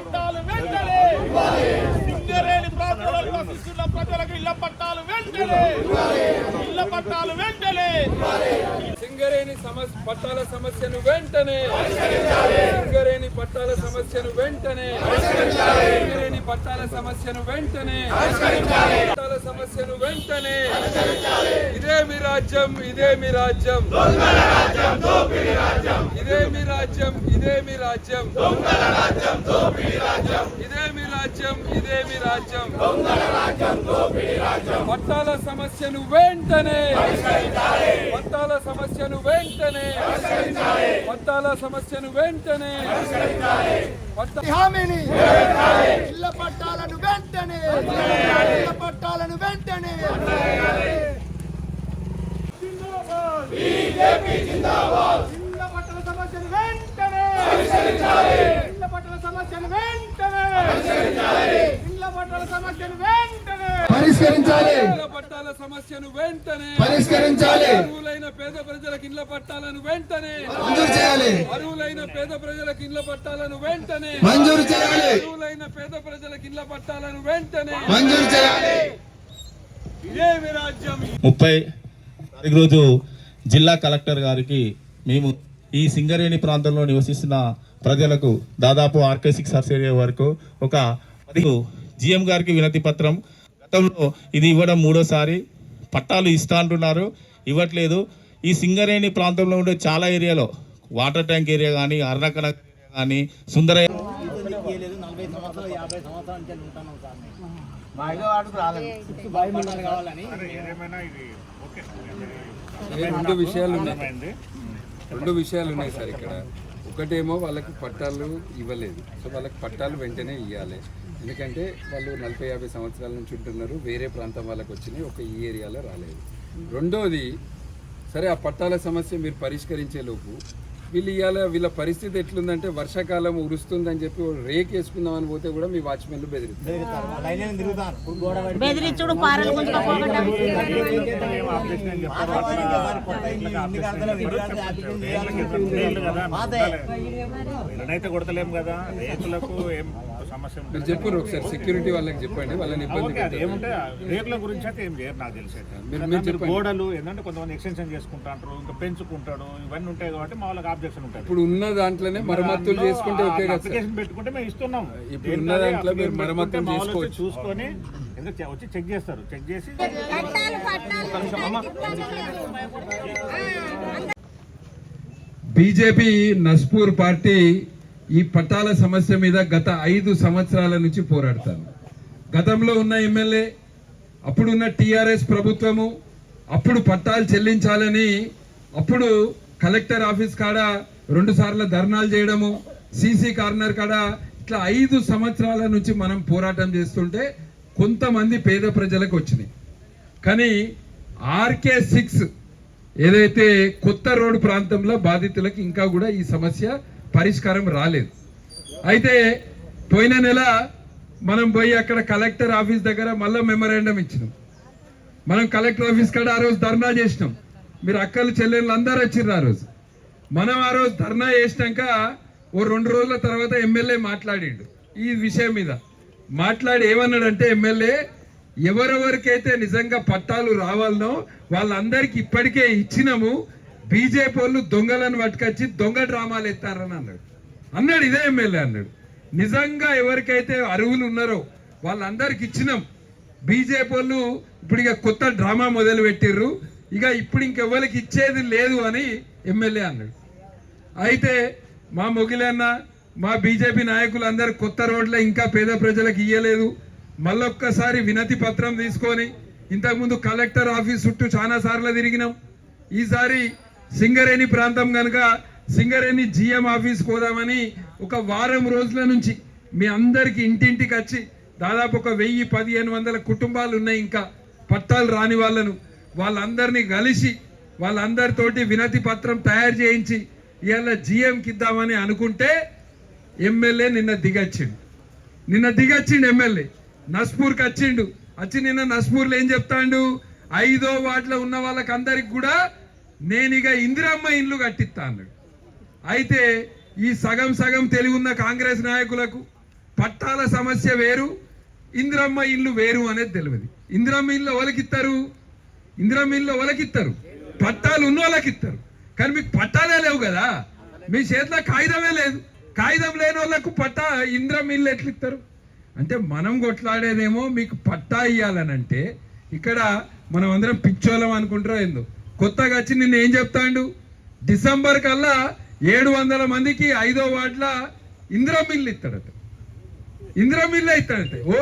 పట్టాలు వెంటనే! సింగరేణి ప్రాంతంలో నివసిస్తున్న ప్రజలకు ఇళ్ళ పట్టాలు వెంటనే! ఇళ్ళ పట్టాలు వెంటనే! సింగరేణి సమస్య పట్టాల సమస్యను వెంటనే! సింగరేణి పట్టాల సమస్యను వెంటనే! సింగరేణి పట్టాల సమస్యను వెంటనే! పట్టాల సమస్యను వెంటనే ఇదే మీ రాజ్యం ఇదే మీ రాజ్యం. ఇదే మీ రాజ్యం ఇదే మీ రాజ్యం. ఇదే రాజ్యం ఇదే మీ రాజ్యం? పట్టాల సమస్యను వెంటనే పట్టాల సమస్యను వెంటనే పట్టాల సమస్యను వెంటనే హామీని ఇళ్ళ పట్టాలను వెంటనే ఇళ్ళ పట్టాలను వెంటనే ఇళ్ళ పట్టాల సమస్యను వెంటనే ఇళ్ళ పట్టాల సమస్యను వెంటనే ఇళ్ళ పట్టాల సమస్యను వెంటనే పరిష్కరించాలి. పట్టాల సమస్యను వెంటనే పరిష్కరించాలి. అర్హులైన పేద ప్రజలకు ఇళ్ళ పట్టాలను వెంటనే మంజూరు చేయాలి. అర్హులైన పేద ప్రజలకు ఇళ్ళ పట్టాలను వెంటనే మంజూరు చేయాలి. అర్హులైన పేద ప్రజలకు ఇళ్ళ పట్టాలను వెంటనే మంజూరు చేయాలి. ఇదే మీ రాజ్యం? ముప్పై తారీఖు రోజు జిల్లా కలెక్టర్ గారికి మేము ఈ సింగరేణి ప్రాంతంలో నివసిస్తున్న ప్రజలకు దాదాపు ఆర్కే సిక్స్ ఏరియా వరకు ఒక మరియు జిఎం గారికి వినతి పత్రం. గతంలో ఇది ఇవ్వడం మూడోసారి. పట్టాలు ఇస్తా అంటున్నారు. ఇవ్వట్లేదు. ఈ సింగరేణి ప్రాంతంలో ఉండే చాలా ఏరియాలో వాటర్ ట్యాంక్ ఏరియా కానీ అర్ణకన కానీ సుందరయ్య రెండు విషయాలు ఉన్నాయి. రెండు విషయాలు ఉన్నాయి సార్ ఇక్కడ. ఒకటేమో వాళ్ళకి పట్టాలు ఇవ్వలేదు. సో వాళ్ళకి పట్టాలు వెంటనే ఇవ్వాలి ఎందుకంటే వాళ్ళు నలభై యాభై సంవత్సరాల నుంచి ఉంటున్నారు వేరే ప్రాంతం వాళ్ళకి వచ్చినాయి ఒక ఈ ఏరియాలో రాలేదు. రెండోది సరే ఆ పట్టాల సమస్య మీరు పరిష్కరించే లోపు వీళ్ళు ఇవాళ వీళ్ళ పరిస్థితి ఎట్లుందంటే వర్షాకాలం ఉరుస్తుందని చెప్పి రేక్ వేసుకుందామని పోతే కూడా మీ వాచ్మెన్లు బెదిరిస్తారు. బెదిరించుడు పారలు గుంజుకపోకుండా ఇళ్ళనైతే కొడతలేం కదా. రేకులకు ఏం సమస్య ఉంటుంది. చెప్పారు ఒకసారి సెక్యూరిటీ వాళ్ళకి చెప్పండి వాళ్ళని ఇబ్బంది. ఏముంటే రేకుల గురించి అయితే ఏం చేయరు నాకు తెలిసి అయితే. గోడలు ఏంటంటే కొంతమంది ఎక్స్టెన్షన్ చేసుకుంటారు ఇంకా పెంచుకుంటాడు ఇవన్నీ ఉంటాయి కాబట్టి మా వాళ్ళకి ఆబ్జెక్షన్ ఉంటుంది ఇప్పుడు ఉన్న దాంట్లోనే మరమ్మతులు చేసుకుంటే ఓకే అప్లికేషన్ పెట్టుకుంటే మేము ఇస్తున్నాం. ఇప్పుడు ఉన్న దాంట్లో మీరు మరమ్మతులు చేసుకోవచ్చు. చూసుకొని ఎందుకు వచ్చి చెక్ చేస్తారు. చెక్ చేసి బీజేపీ నస్పూర్ పార్టీ ఈ పట్టాల సమస్య మీద గత ఐదు సంవత్సరాల నుంచి పోరాడతాను. గతంలో ఉన్న ఎమ్మెల్యే అప్పుడున్న టీఆర్ఎస్ ప్రభుత్వము అప్పుడు పట్టాలు చెల్లించాలని అప్పుడు కలెక్టర్ ఆఫీస్ కాడ రెండు సార్లు ధర్నాలు చేయడము సీసీ కార్నర్ కాడ ఇట్లా ఐదు సంవత్సరాల నుంచి మనం పోరాటం చేస్తుంటే కొంతమంది పేద ప్రజలకు వచ్చినాయి. కానీ ఆర్కే సిక్స్ ఏదైతే కొత్త రోడ్డు ప్రాంతంలో బాధితులకు ఇంకా కూడా ఈ సమస్య పరిష్కారం రాలేదు. అయితే పోయిన నెల మనం పోయి అక్కడ కలెక్టర్ ఆఫీస్ దగ్గర మళ్ళీ మెమరాండం ఇచ్చినాం. మనం కలెక్టర్ ఆఫీస్ కాడ ఆ రోజు ధర్నా చేసినాం. మీరు అక్కలు చెల్లెళ్ళు అందరూ వచ్చిర్రు ఆ రోజు. మనం ఆ రోజు ధర్నా చేసినాక ఓ రెండు రోజుల తర్వాత ఎమ్మెల్యే మాట్లాడిండు. ఈ విషయం మీద మాట్లాడి ఏమన్నాడంటే ఎమ్మెల్యే ఎవరెవరికైతే నిజంగా పట్టాలు రావాలనో వాళ్ళందరికీ ఇప్పటికే ఇచ్చినాము బీజేపీ వాళ్ళు దొంగలను పట్టుకొచ్చి దొంగ డ్రామాలు ఎత్తారని అన్నాడు. అన్నాడు ఇదే ఎమ్మెల్యే అన్నాడు. నిజంగా ఎవరికైతే అరువులు ఉన్నారో వాళ్ళందరికి ఇచ్చినాం. బీజేపీ వాళ్ళు ఇప్పుడు ఇక కొత్త డ్రామా మొదలు పెట్టిర్రు. ఇక ఇప్పుడు ఇంకెవరికి ఇచ్చేది లేదు అని ఎమ్మెల్యే అన్నాడు. అయితే మా మొగిలన్న మా బీజేపీ నాయకులు అందరు కొత్త రోడ్ల ఇంకా పేద ప్రజలకు ఇయ్యలేదు. మళ్ళొక్కసారి వినతి పత్రం తీసుకొని ఇంతకుముందు కలెక్టర్ ఆఫీస్ చుట్టూ చాలా సార్లు తిరిగినాం. ఈసారి సింగరేణి ప్రాంతం కనుక సింగరేణి జిఎం ఆఫీస్ పోదామని ఒక వారం రోజుల నుంచి మీ అందరికి ఇంటింటికి వచ్చి దాదాపు ఒక వెయ్యి పదిహేను వందల కుటుంబాలు ఉన్నాయి ఇంకా. పట్టాలు రాని వాళ్ళను. వాళ్ళందరినీ కలిసి వాళ్ళందరితోటి వినతి పత్రం తయారు చేయించి ఇవాళ జిఎంకి ఇద్దామని అనుకుంటే ఎమ్మెల్యే నిన్న దిగచ్చిండు. నిన్న దిగచ్చిండు ఎమ్మెల్యే. నస్పూర్కి వచ్చిండు. వచ్చి నిన్న నస్పూర్లో ఏం చెప్తాండు? ఐదో వాటిలో ఉన్న వాళ్ళకందరికి కూడా నేను ఇక ఇందిరమ్మ ఇండ్లు కట్టిస్తా అన్నాడు అయితే ఈ సగం సగం తెలుగున్న కాంగ్రెస్ నాయకులకు పట్టాల సమస్య వేరు ఇందిరమ్మ ఇల్లు వేరు అనేది తెలియదు. ఇందిరమ్మ ఇల్లు ఎవరికిస్తారు ఇందిరమ్మ ఇల్లు ఎవరికిస్తారు పట్టాలు ఉన్న వాళ్ళకి ఇస్తారు. కానీ మీకు పట్టాలే లేవు కదా? మీ చేతిలో కాగితమే లేదు. కాగితం లేని వాళ్ళకు పట్టా ఇందిరమ్మ ఇల్లు ఎట్లా ఇస్తారు? అంటే మనం కొట్లాడేదేమో మీకు పట్టా ఇవ్వాలనంటే ఇక్కడ మనం అందరం పిచ్చోళం అనుకుంటారో ఏందో. కొత్తగా వచ్చి నిన్న ఏం చెప్తాండు? డిసెంబర్ కల్లా ఏడు వందల మందికి ఐదో వార్డుల ఇందిరమ్మ ఇల్లు ఇస్తాడట. ఇందిరమ్మ ఇల్లు ఇస్తాడట. ఓ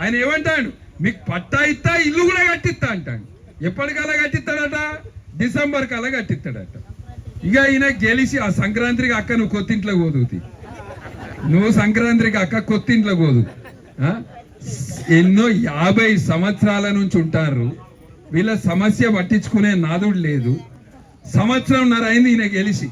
ఆయన ఏమంటాడు? మీకు పట్టా ఇస్తా ఇల్లు కూడా కట్టిస్తా అంటాడు. ఎప్పటికల్లా కట్టిస్తాడట? డిసెంబర్ కల్లా కట్టిస్తాడట. ఇక ఈయన గెలిచి ఆ సంక్రాంతికి అక్క నువ్వు కొత్తింట్లో కోదుగుతి నువ్వు సంక్రాంతికి అక్క కొత్తింట్లో పోదు. ఆ? ఎన్నో యాభై సంవత్సరాల నుంచి ఉంటారు. వీళ్ళ సమస్య పట్టించుకునే నాదుడు లేదు. సంవత్సరంన్నర అయింది ఈయన గెలిచి.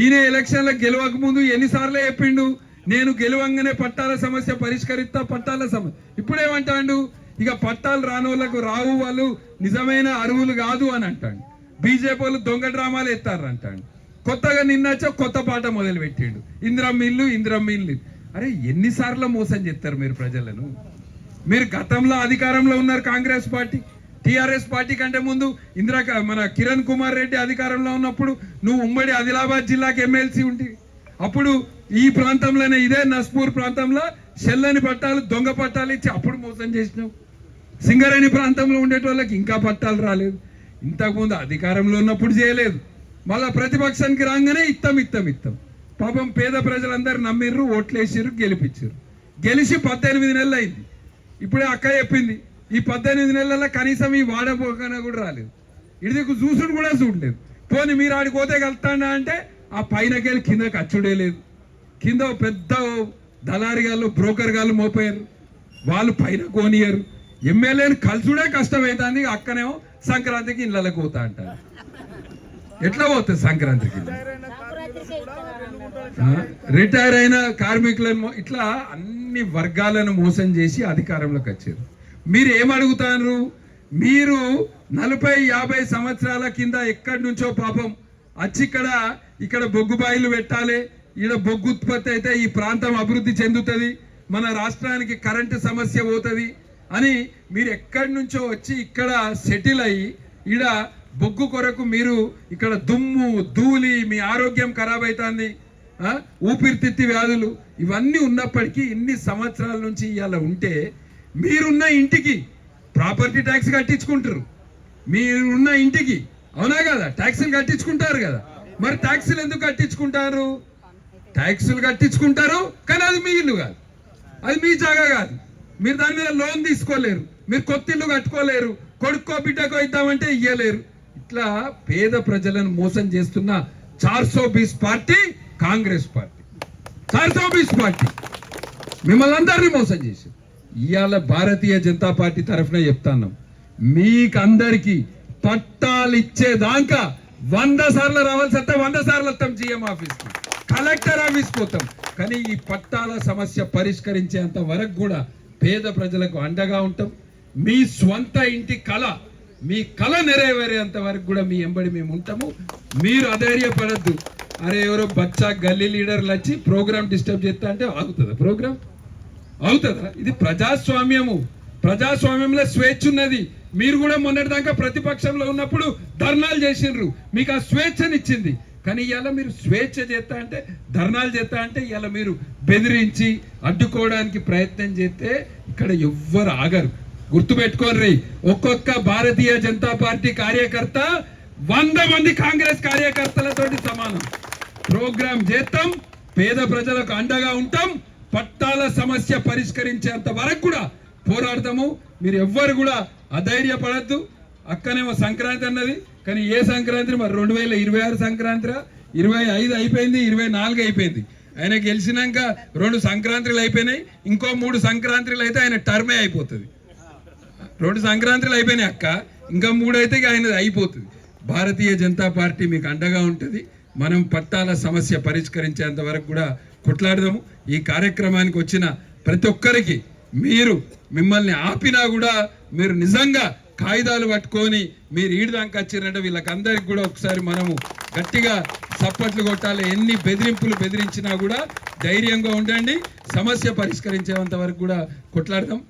ఈయన ఎలక్షన్లకు గెలవక ముందు ఎన్నిసార్లు చెప్పిండు నేను గెలవంగానే పట్టాల సమస్య పరిష్కరిస్తా పట్టాల సమస్య ఇప్పుడేమంటాడు? ఇక పట్టాలు రాని వాళ్ళకు రావు వాళ్ళు నిజమైన అరువులు కాదు అని అంటాడు. బీజేపీ వాళ్ళు దొంగ డ్రామాలు ఎత్తారు అంటాడు. కొత్తగా నిన్నచ్చో కొత్త పాట మొదలు పెట్టిండు ఇందిరమ్మ ఇల్లు ఇందిరమ్మ ఇల్లు అరే ఎన్నిసార్లు మోసం చేస్తారు మీరు ప్రజలను? మీరు గతంలో అధికారంలో ఉన్నారు కాంగ్రెస్ పార్టీ. టీఆర్ఎస్ పార్టీ కంటే ముందు ఇందిరా మన కిరణ్ కుమార్ రెడ్డి అధికారంలో ఉన్నప్పుడు నువ్వు ఉమ్మడి ఆదిలాబాద్ జిల్లాకి ఎమ్మెల్సీ ఉండి అప్పుడు ఈ ప్రాంతంలోనే ఇదే నస్పూర్ ప్రాంతంలో చెల్లని పట్టాలు దొంగ పట్టాలు ఇచ్చి అప్పుడు మోసం చేసినావు. సింగరేణి ప్రాంతంలో ఉండేటోళ్ళకి ఇంకా పట్టాలు రాలేదు. ఇంతకుముందు అధికారంలో ఉన్నప్పుడు చేయలేదు. మళ్ళా ప్రతిపక్షానికి రాగానే ఇత్తం ఇత్తం ఇత్తం. పాపం పేద ప్రజలందరూ నమ్మిర్రు ఓట్లేసిర్రు గెలిపించారు గెలిచి పద్దెనిమిది నెలలు అయింది ఇప్పుడే అక్క చెప్పింది ఈ పద్దెనిమిది నెలల కనీసం ఈ వాడపోకన కూడా రాలేదు. ఇడిదికు చూసుడు కూడా చూడలేదు. పోనీ మీరు ఆడికి పోతే కలుతాడా అంటే ఆ పైనకెళ్ళి కిందకి అచ్చుడే లేదు. కింద పెద్ద దళారి గాళ్ళు బ్రోకర్ గాళ్ళు మోపారు వాళ్ళు పైన కోనియరు. ఎమ్మెల్యేని కలుసుడే కష్టమవుతుంది అక్కనేమో సంక్రాంతికి ఇళ్ళకి పోతా అంటారు. ఎట్లా పోతుంది సంక్రాంతికి? రిటైర్ అయిన కార్మికులను ఇట్లా అన్ని వర్గాలను మోసం చేసి అధికారంలోకి వచ్చారు. మీరు ఏమడుగుతారు మీరు నలభై యాభై సంవత్సరాల కింద ఎక్కడి నుంచో పాపం వచ్చి ఇక్కడ ఇక్కడ బొగ్గు బాయిలు పెట్టాలి. ఈడ బొగ్గు ఉత్పత్తి అయితే ఈ ప్రాంతం అభివృద్ధి చెందుతుంది. మన రాష్ట్రానికి కరెంటు సమస్య పోతుంది అని మీరు ఎక్కడి నుంచో వచ్చి ఇక్కడ సెటిల్ అయ్యి ఈడ బొగ్గు కొరకు మీరు ఇక్కడ దుమ్ము ధూళి మీ ఆరోగ్యం ఖరాబ్ అవుతుంది ఊపిరితిత్తి వ్యాధులు ఇవన్నీ ఉన్నప్పటికీ ఇన్ని సంవత్సరాల నుంచి ఇవాళ ఉంటే మీరున్న ఇంటికి ప్రాపర్టీ ట్యాక్స్ కట్టించుకుంటారు. మీరున్న ఇంటికి అవునా కదా? ట్యాక్సులు కట్టించుకుంటారు కదా. మరి ట్యాక్సులు ఎందుకు కట్టించుకుంటారు? ట్యాక్సులు కట్టించుకుంటారు కానీ అది మీ ఇల్లు కాదు. అది మీ జాగా కాదు. మీరు దాని మీద లోన్ తీసుకోలేరు. మీరు కొత్త ఇల్లు కట్టుకోలేరు. కొడుక్కో బిడ్డకో ఇద్దామంటే ఇయ్యలేరు. ఇట్లా పేద ప్రజలను మోసం చేస్తున్న చార్సో బీస్ పార్టీ కాంగ్రెస్ పార్టీ. చార్సో బీస్ పార్టీ. మిమ్మల్ని అందరినీ మోసం చేశారు ఇవాళ భారతీయ జనతా పార్టీ తరఫున చెప్తాను. అందరికీ పట్టాలు ఇచ్చేదాకా వంద సార్లు రావాల్సి వస్తే వంద సార్లు వస్తాం జిఎం ఆఫీస్కి. కలెక్టర్ ఆఫీస్కి పోతాం. కానీ ఈ పట్టాల సమస్య పరిష్కరించేంత వరకు కూడా పేద ప్రజలకు అండగా ఉంటాం. మీ స్వంత ఇంటి కళ మీ కళ నెరవేరేంత వరకు కూడా మీ ఎంబడి మేము ఉంటాము. మీరు అధైర్యపడద్దు. అరే ఎవరో బచ్చా గల్లీ లీడర్లు వచ్చి ప్రోగ్రామ్ డిస్టర్బ్ చేస్తా అంటే ఆగుతుందా ప్రోగ్రామ్? అవుతుందా? ఇది ప్రజాస్వామ్యము. ప్రజాస్వామ్యంలో స్వేచ్ఛ ఉన్నది. మీరు కూడా మొన్నటిదాకా ప్రతిపక్షంలో ఉన్నప్పుడు ధర్నాలు చేసిండ్రు. మీకు ఆ స్వేచ్ఛనిచ్చింది. కానీ ఇవాళ మీరు స్వేచ్ఛ చేస్తా అంటే ధర్నాలు చేస్తా అంటే ఇవాళ మీరు బెదిరించి అడ్డుకోవడానికి ప్రయత్నం చేస్తే ఇక్కడ ఎవ్వరు ఆగరు. గుర్తుపెట్టుకోర్రి ఒక్కొక్క భారతీయ జనతా పార్టీ కార్యకర్త వంద మంది కాంగ్రెస్ కార్యకర్తలతోటి సమానం. ప్రోగ్రాం చేస్తాం పేద ప్రజలకు అండగా ఉంటాం పట్టాల సమస్య పరిష్కరించేంత వరకు కూడా పోరాడతాము. మీరు ఎవ్వరు కూడా అధైర్యపడద్దు. అక్కనేమో సంక్రాంతి అన్నది. కానీ ఏ సంక్రాంతి? మరి రెండు వేల ఇరవై ఆరు సంక్రాంతి ఇరవై ఐదు అయిపోయింది ఇరవై నాలుగు అయిపోయింది. ఆయన గెలిచినాక రెండు సంక్రాంతిలు అయిపోయినాయి. ఇంకో మూడు సంక్రాంతిలు అయితే ఆయన టర్మే అయిపోతుంది. రెండు సంక్రాంతిలు అయిపోయినాయి అక్క. ఇంకా మూడు అయితే ఇక ఆయనది అయిపోతుంది. భారతీయ జనతా పార్టీ మీకు అండగా ఉంటుంది. మనం పట్టాల సమస్య పరిష్కరించేంత వరకు కూడా కొట్లాడదాము. ఈ కార్యక్రమానికి వచ్చిన ప్రతి ఒక్కరికి మీరు మిమ్మల్ని ఆపినా కూడా మీరు నిజంగా కాగితాలు పట్టుకొని మీరు ఈడదాకా వచ్చిరంటే వీళ్ళకందరికి కూడా ఒకసారి మనము గట్టిగా సప్పట్లు కొట్టాలి. ఎన్ని బెదిరింపులు బెదిరించినా కూడా ధైర్యంగా ఉండండి. సమస్య పరిష్కరించేంత వరకు కూడా కొట్లాడదాం.